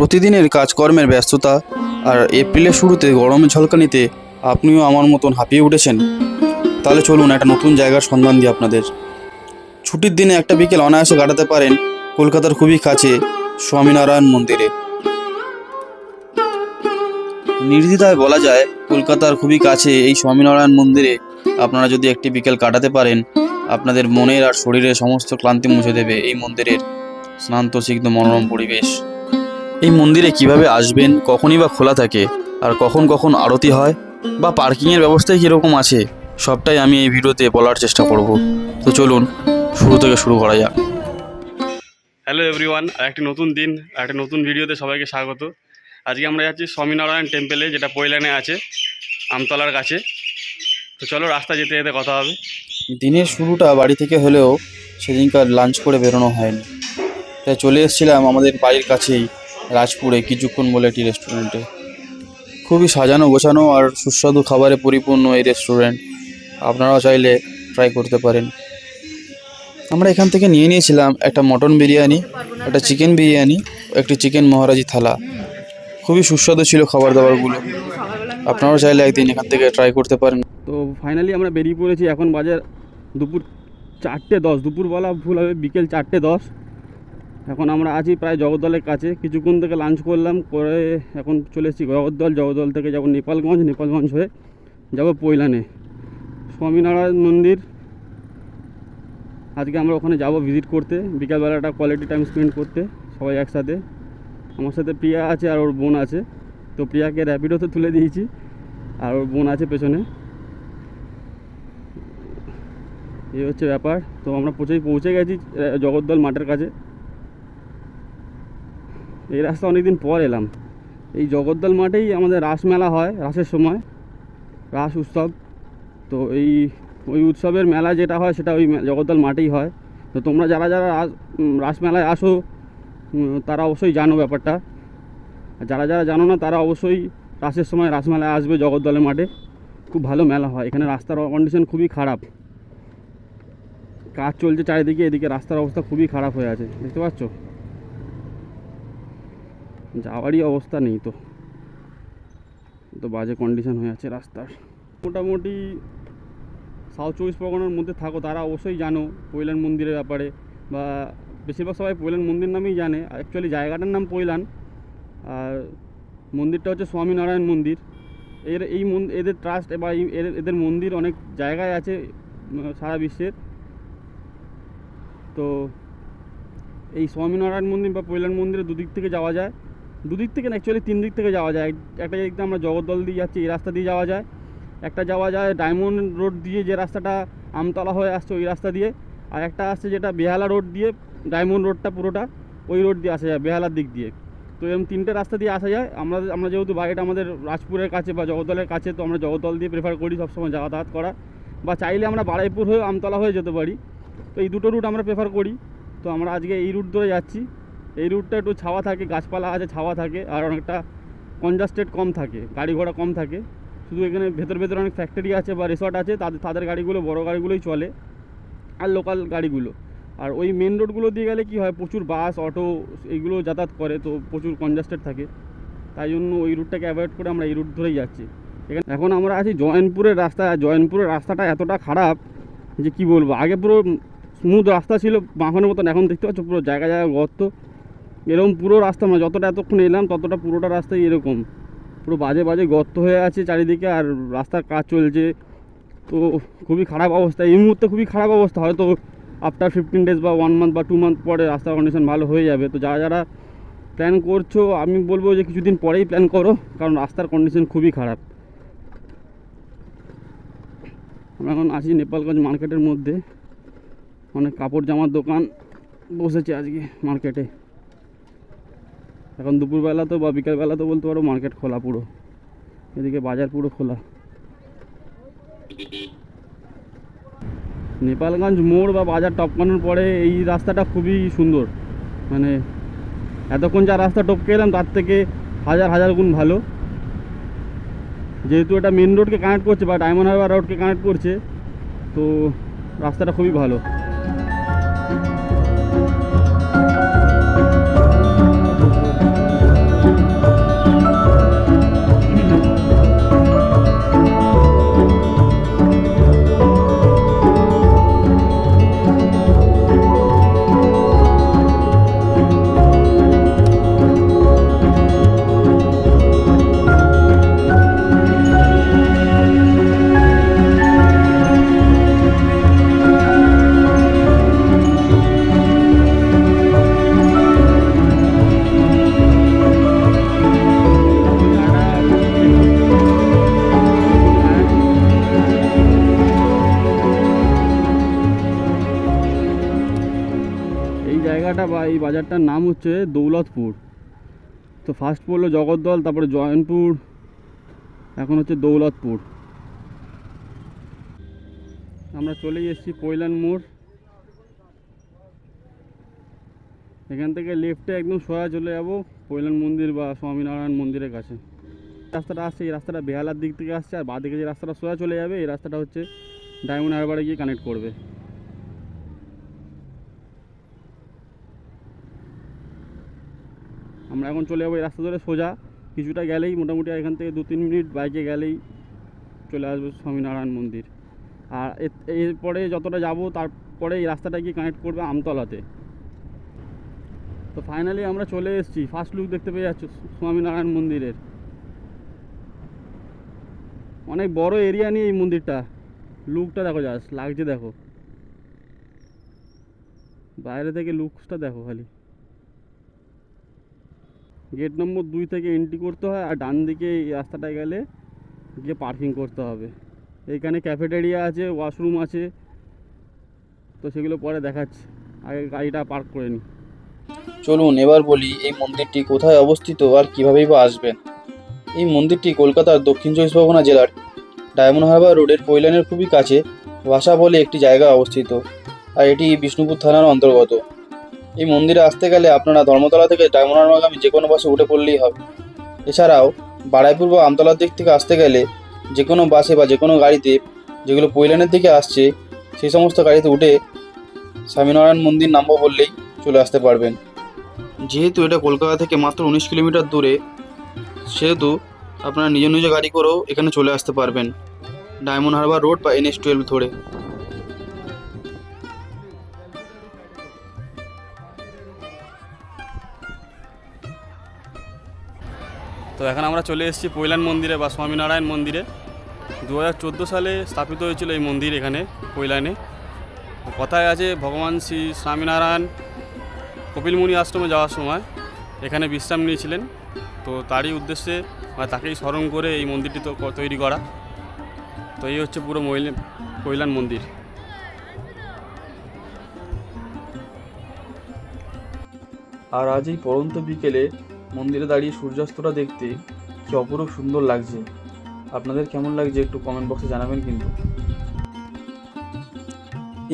প্রতিদিনের কাজকর্মের ব্যস্ততা আর এপ্রিলের শুরুতে গরমের ঝলকানিতে আপনিও আমার মতন হাঁপিয়ে উঠেছেন। তাহলে চলুন একটা নতুন জায়গার সন্ধান দিই আপনাদের। ছুটির দিনে একটা বিকেল অনায়াসে কাটাতে পারেন কলকাতার খুবই কাছে স্বামীনারায়ণ মন্দিরে। নির্দ্বিধায় বলা যায়, কলকাতার খুবই কাছে এই স্বামীনারায়ণ মন্দিরে আপনারা যদি একটি বিকেল কাটাতে পারেন, আপনাদের মনের আর শরীরের সমস্ত ক্লান্তি মুছে দেবে এই মন্দিরের স্নান্ত সিগ্ধ মনোরম পরিবেশ। এই মন্দিরে কীভাবে আসবেন কখনই বা খোলা থাকে আর কখন কখন আরতি হয় বা পার্কিংয়ের ব্যবস্থায় কীরকম আছে সবটাই আমি এই ভিডিওতে বলার চেষ্টা করব। তো চলুন শুরু থেকে শুরু করা যাক। হ্যালো এভরিওয়ান একটি নতুন দিন একটা নতুন ভিডিওতে সবাইকে স্বাগত। আজকে আমরা যাচ্ছি স্বামীনারায়ণ টেম্পেলে যেটা পৈলানে আছে আমতলার কাছে। তো চলো রাস্তা যেতে যেতে কথা হবে। দিনের শুরুটা বাড়ি থেকে হলেও সেদিনকার লাঞ্চ করে বেরোনো হয়নি। তাই চলে এসেছিলাম আমাদের বাড়ির কাছেই। রাজপুরে কিছুক্ষণ বলে একটি রেস্টুরেন্টে খুবই সাজানো গোছানো আর সুস্বাদু খাবারে পরিপূর্ণ এই রেস্টুরেন্ট আপনারাও চাইলে ট্রাই করতে পারেন। আমরা এখান থেকে নিয়ে নিয়েছিলাম একটা মটন বিরিয়ানি, একটা চিকেন বিরিয়ানি, একটি চিকেন মহারাজি থালা। খুবই সুস্বাদু ছিল খাবার দাবারগুলো আপনারাও চাইলে একদিন এখান থেকে ট্রাই করতে পারেন। তো ফাইনালি আমরা বেরিয়ে পড়েছি এখন বাজার দুপুর চারটে দশ। দুপুরবেলা ভুল হবে, বিকেল চারটে দশ। এখন আমরা আছি প্রায় জগদ্দলের কাছে। কিছুক্ষণ থেকে লাঞ্চ করলাম, করে এখন চলে এসেছি জগদ্দল। জগদ্দল থেকে যাব নেপালগঞ্জ নেপালগঞ্জ হয়ে যাব পৈলানে। স্বামীনারায়ণ মন্দির। আজকে আমরা ওখানে যাব ভিজিট করতে। বিকালবেলাটা কোয়ালিটি টাইম স্পেন্ড করতে, সবাই একসাথে। আমার সাথে প্রিয়া আছে আর ওর বোন আছে। তো প্রিয়াকে র্যাপিডোতে তুলে দিয়েছি। আর ওর বোন আছে পেছনে। এই হচ্ছে ব্যাপার। তো আমরা পৌঁছে পৌঁছে গেছি, জগদ্দল মাঠের কাছে। এই রাস্তা অনেকদিন পর এলাম। এই জগদ্দল মাঠেই আমাদের রাসমেলা হয়, রাসের সময়। রাস উৎসব। তো এই, ওই উৎসবের মেলা যেটা হয়, সেটা ওই জগদ্দল মাঠেই হয়। তো তোমরা যারা যারা রাস রাসমেলায় আসো তারা অবশ্যই জানো ব্যাপারটা। যারা যারা জানো না, তারা অবশ্যই রাসের সময় রাসমেলায় আসবে জগদ্দলের মাঠে। খুব ভালো মেলা হয়। এখানে রাস্তার কন্ডিশন খুবই খারাপ। কাজ চলছে চারিদিকে, এদিকে রাস্তার অবস্থা খুবই খারাপ হয়ে আছে। দেখতে পাচ্ছ? যাওয়ারই অবস্থা নেই তো। তো বাজে কন্ডিশন হয়ে আছে রাস্তার। মোটামুটি সাউথ চব্বিশ পরগনার মধ্যে থাকো, তারা অবশ্যই জানো পৈলান মন্দিরের ব্যাপারে বা বেশিরভাগ সবাই পৈলান মন্দির নামেই জানে। অ্যাকচুয়ালি জায়গাটার নাম পৈলান, আর মন্দিরটা হচ্ছে স্বামীনারায়ণ মন্দির। এর এই এদের ট্রাস্ট বা এদের মন্দির অনেক জায়গায় আছে সারা বিশ্বের। তো এই স্বামীনারায়ণ মন্দির বা পৈলান মন্দিরে দুদিক থেকে যাওয়া যায়। দুদিক থেকে অ্যাকচুয়ালি তিন দিক থেকে যাওয়া যায়। একটা দিক আমরা জগদ্দল দিয়ে যাচ্ছি, এই রাস্তা দিয়ে যাওয়া যায়। একটা যাওয়া যায় ডায়মন্ড রোড দিয়ে যে রাস্তাটা আমতলা হয়ে আসছে, ওই রাস্তা দিয়ে। আর একটা আসছে যেটা বেহালা রোড দিয়ে, ডায়মন্ড রোডটা পুরোটা, ওই রোড দিয়ে আসা যায়, বেহালার দিক দিয়ে। তো এরকম তিনটে রাস্তা দিয়ে আসা যায়। আমরা আমরা যেহেতু বাড়িটা আমাদের রাজপুরের কাছে বা জগদ্দলের কাছে, তো আমরা জগদ্দল দিয়ে প্রেফার করি সবসময় যাতায়াত করা। বা চাইলে আমরা বারাইপুর হয়ে আমতলা হয়ে যেতে পারি। তো এই দুটো রুট আমরা প্রেফার করি। তো আমরা আজকে এই রুট ধরে যাচ্ছি। এই রুটটা একটু ছাওয়া থাকে, গাছপালা আছে, ছাওয়া থাকে, আর অনেকটা কনজাস্টেড কম থাকে, গাড়ি ঘোড়া কম থাকে। শুধু এখানে ভেতর ভেতর অনেক ফ্যাক্টরি আছে বা রিসর্ট আছে, তাদের তাদের গাড়িগুলো, বড় গাড়িগুলোই চলে, আর লোকাল গাড়িগুলো। আর ওই মেন রোডগুলো দিয়ে গেলে কি হয়, প্রচুর বাস অটো এইগুলো যাতায়াত করে, তো প্রচুর কনজাস্টেড থাকে। তাই জন্য ওই রুটটাকে অ্যাভয়েড করে আমরা এই রুট ধরেই যাচ্ছি। এখানে এখন আমরা আছি জয়নপুরের রাস্তা জয়নপুরের রাস্তাটা এতটা খারাপ যে কি বলব? আগে পুরো স্মুথ রাস্তা ছিল বাঁকানোর মতন, এখন দেখতে পাচ্ছ পুরো জায়গা জায়গা গর্ত। এরকম পুরো রাস্তা মানে যতটা এতক্ষণ এলাম, ততটা পুরোটা রাস্তাই এরকম। পুরো বাজে বাজে গর্ত হয়ে আছে চারিদিকে আর রাস্তার কাজ চলছে। তো খুবই খারাপ অবস্থা। এই মুহূর্তে খুবই খারাপ অবস্থা। হয়তো আফটার ফিফটিন ডেজ বা ওয়ান মান্থ বা টু মান্থ পরে রাস্তার কন্ডিশন ভালো হয়ে যাবে। তো যারা যারা প্ল্যান করছ, আমি বলব যে কিছুদিন পরেই প্ল্যান করো, কারণ রাস্তার কন্ডিশন খুবই খারাপ। আমরা এখন আছি নেপালগঞ্জ মার্কেটের মধ্যে। অনেক কাপড় জামার দোকান বসেছে আজকে মার্কেটে এখন দুপুরবেলা তো বা বিকালবেলা তো বলতে পারো মার্কেট খোলা পুরো। এদিকে বাজার পুরো খোলা। নেপালগঞ্জ মোড় বা বাজার টপকানোর পরে এই রাস্তাটা খুবই সুন্দর। মানে এতক্ষণ যা রাস্তা টপকে এলাম, তার থেকে হাজার হাজার গুণ ভালো। যেহেতু এটা মেন রোডকে কানেক্ট করছে বা ডায়মন্ড হারবার রোডকে কানেক্ট করছে, তো রাস্তাটা খুবই ভালো। বাজারটার নাম হচ্ছে দৌলতপুর। তো ফার্স্ট পড়ল জগদ্দল, তারপরে জয়নপুর, এখন হচ্ছে দৌলতপুর। আমরা চলেই এসেছি কৈলান মোড়। এখান থেকে লেফটে একদম সোজা চলে যাব, কৈলান মন্দির বা স্বামীনারায়ণ মন্দিরের কাছে। রাস্তাটা আসছে, এই রাস্তাটা বেহালার দিক থেকে আসছে, আর বাঁদিকে যে রাস্তাটা সোজা চলে যাবে, এই রাস্তাটা হচ্ছে ডায়মন্ড হারবারে গিয়ে কানেক্ট করবে। আমরা এখন চলে যাব এই রাস্তা ধরে সোজা। কিছুটা গেলেই মোটামুটি এখান থেকে দু তিন মিনিট বাইকে গেলেই চলে আসব স্বামীনারায়ণ মন্দির। আর এরপরে যতটা যাব তারপরে এই রাস্তাটা গিয়ে কানেক্ট করবে আমতলাতে। তো ফাইনালি আমরা চলে এসেছি। ফার্স্ট লুক দেখতে পেয়ে যাচ্ছ স্বামীনারায়ণ মন্দিরের। অনেক বড় এরিয়া নিয়ে এই মন্দিরটা। লুকটা দেখো জাস্ট লাগছে দেখো। বাইরে থেকে লুকসটা দেখো খালি। গেট নম্বর দুই থেকে এন্ট্রি করতে হয় আর ডান দিকে এই রাস্তাটায় গেলে গিয়ে পার্কিং করতে হবে। এইখানে ক্যাফেটেরিয়া আছে ওয়াশরুম আছে, তো সেগুলো পরে দেখাচ্ছি। আগে গাড়িটা পার্ক করে নিই। চলুন, এবার বলি এই মন্দিরটি কোথায় অবস্থিত আর কীভাবেই বা আসবেন। এই মন্দিরটি কলকাতার দক্ষিণ চব্বিশ পরগনা জেলার ডায়মন্ড হারবার রোডের পৈলানের খুবই কাছে, ভাষা বলে একটি জায়গা অবস্থিত। আর এটি বিষ্ণুপুর থানার অন্তর্গত। এই মন্দিরে আসতে গেলে আপনারা ধর্মতলা থেকে ডায়মন্ড হারবারগামী যে কোনো বাসে উঠে পড়লেই হবে। এছাড়াও বারাইপুর বা আমতলার দিক থেকে আসতে গেলে যে কোনো বাসে বা যে কোনো গাড়িতে যেগুলো পৈলানের দিকে আসছে সেই সমস্ত গাড়িতে উঠে স্বামীনারায়ণ মন্দির নামবো বললেই চলে আসতে পারবেন। যেহেতু এটা কলকাতা থেকে মাত্র উনিশ কিলোমিটার দূরে, সেহেতু আপনারা নিজ নিজ গাড়ি করেও এখানে চলে আসতে পারবেন। ডায়মন্ড হারবার রোড বা এনএস টুয়েলভ ধরে। তো এখন আমরা চলে এসেছি পৈলান মন্দিরে বা স্বামীনারায়ণ মন্দিরে। দু হাজার চোদ্দ সালে স্থাপিত হয়েছিল এই মন্দির এখানে, কৈলানে। কথায় আছে, ভগবান শ্রী স্বামীনারায়ণ কপিলমুনি আশ্রমে যাওয়ার সময় এখানে বিশ্রাম নিয়েছিলেন। তো তারই উদ্দেশ্যে বা তাকেই স্মরণ করে এই মন্দিরটি তো তৈরি করা। তো এই হচ্ছে পুরো মহিলা কৈলান মন্দির। আর আজ এই পরন্ত বিকেলে মন্দিরে দাঁড়িয়ে সূর্যাস্তটা দেখতে কি অপরূপ সুন্দর লাগছে। আপনাদের কেমন লাগছে একটু কমেন্ট বক্সে জানাবেন কিন্তু।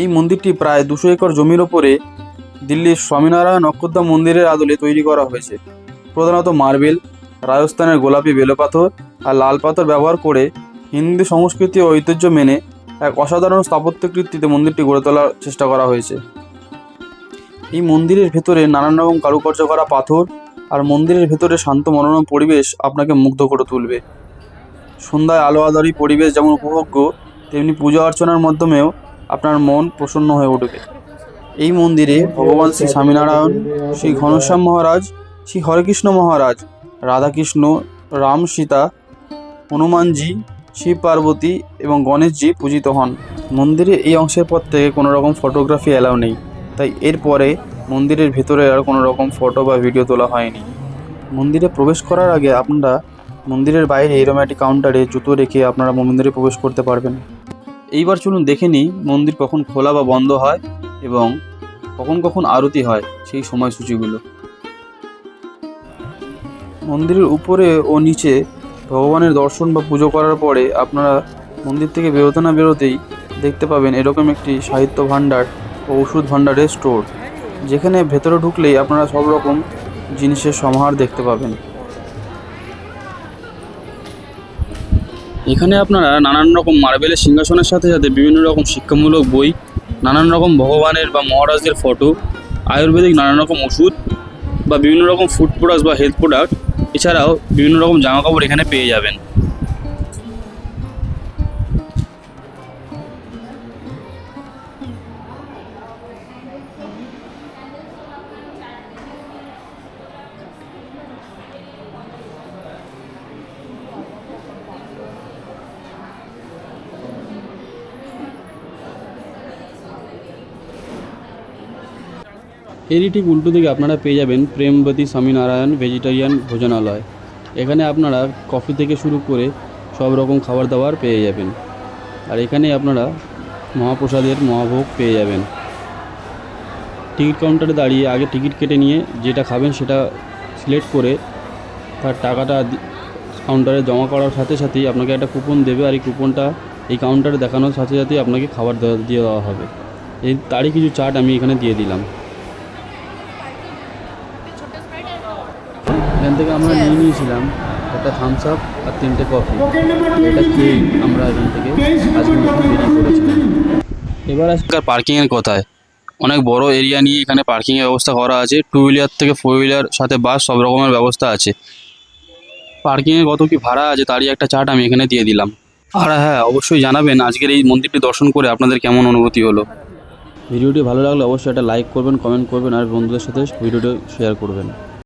এই মন্দিরটি প্রায় দুশো একর জমির ওপরে দিল্লির স্বামীনারায়ণ অক্ষুদ্ধা মন্দিরের আদলে তৈরি করা হয়েছে। প্রধানত মার্বেল, রাজস্থানের গোলাপি বেলপাথর আর লাল পাথর ব্যবহার করে হিন্দু সংস্কৃতি ও ঐতিহ্য মেনে এক অসাধারণ স্থাপত্য কৃতিতে মন্দিরটি গড়ে তোলার চেষ্টা করা হয়েছে। এই মন্দিরের ভেতরে নানান রকম কারুকার্য করা পাথর আর মন্দিরের ভেতরে শান্ত মনোরম পরিবেশ আপনাকে মুগ্ধ করে তুলবে। সন্ধ্যায় আলো আলোয়ারি পরিবেশ যেমন উপভোগ্য, তেমনি পূজা অর্চনার মাধ্যমেও আপনার মন প্রসন্ন হয়ে উঠবে। এই মন্দিরে ভগবান শ্রী স্বামীনারায়ণ, শ্রী ঘনশ্যাম মহারাজ, শ্রী হরেকৃষ্ণ মহারাজ, রাধাকৃষ্ণ, রাম সীতা, হনুমানজি, শিব পার্বতী এবং গণেশজি পূজিত হন। মন্দিরে এই অংশের পর থেকে কোনো রকম ফটোগ্রাফি অ্যালাউ নেই। তাই এরপরে মন্দিরের ভেতরে আর কোনো রকম ফটো বা ভিডিও তোলা হয়নি। মন্দিরে প্রবেশ করার আগে আপনারা মন্দিরের বাইরে এরকম একটি কাউন্টারে জুতো রেখে আপনারা মন্দিরে প্রবেশ করতে পারবেন। এইবার চলুন দেখে নিই মন্দির কখন খোলা বা বন্ধ হয় এবং কখন কখন আরতি হয় সেই সময়সূচিগুলো। মন্দিরের উপরে ও নিচে ভগবানের দর্শন বা পুজো করার পরে আপনারা মন্দির থেকে বেরোতে না বেরোতেই দেখতে পাবেন এরকম একটি সাহিত্য ভাণ্ডার ও ওষুধ ভাণ্ডারের স্টোর যেখানে ভেতরে ঢুকলেই আপনারা সব রকম জিনিসের সমাহার দেখতে পাবেন। এখানে আপনারা নানান রকম মার্বেলের সিংহাসনের সাথে সাথে বিভিন্ন রকম শিক্ষামূলক বই, নানান রকম ভগবানের বা মহারাজদের ফটো, আয়ুর্বেদিক নানান রকম ওষুধ বা বিভিন্ন রকম ফুড প্রোডাক্টস বা হেলথ প্রোডাক্ট এছাড়াও বিভিন্ন রকম জামা কাপড় এখানে পেয়ে যাবেন। এরই ঠিক উল্টো দিকে আপনারা পেয়ে যাবেন প্রেমবতী স্বামীনারায়ণ ভেজিটেরিয়ান ভোজনালয়। এখানে আপনারা কফি থেকে শুরু করে সব রকম খাবার দাবার পেয়ে যাবেন। আর এখানে আপনারা মহাপ্রসাদের মহাভোগ পেয়ে যাবেন। টিকিট কাউন্টারে দাঁড়িয়ে আগে টিকিট কেটে নিয়ে যেটা খাবেন সেটা সিলেক্ট করে তার টাকাটা কাউন্টারে জমা করার সাথে সাথেই আপনাকে একটা কুপন দেবে আর এই কুপনটা এই কাউন্টারে দেখানোর সাথে সাথেই আপনাকে খাবার দিয়ে দেওয়া হবে। এই তারই কিছু চার্ট আমি এখানে দিয়ে দিলাম। থেকে আমরা নিয়ে নিয়েছিলাম একটা থামস আপ আর তিনটে কফি এটা খেয়েই আমরা এখান থেকে এবার আজকাল পার্কিংয়ের কথায়। অনেক বড় এরিয়া নিয়ে এখানে পার্কিংয়ের ব্যবস্থা করা আছে। টু হুইলার থেকে ফোর হুইলার সাথে বাস সব রকমের ব্যবস্থা আছে। পার্কিংয়ে কত কি ভাড়া আছে তারই একটা চার্ট আমি এখানে দিয়ে দিলাম। আর হ্যাঁ অবশ্যই জানাবেন আজকের এই মন্দিরটি দর্শন করে আপনাদের কেমন অনুভূতি হলো। ভিডিওটি ভালো লাগলে অবশ্যই একটা লাইক করবেন কমেন্ট করবেন আর বন্ধুদের সাথে ভিডিওটি শেয়ার করবেন।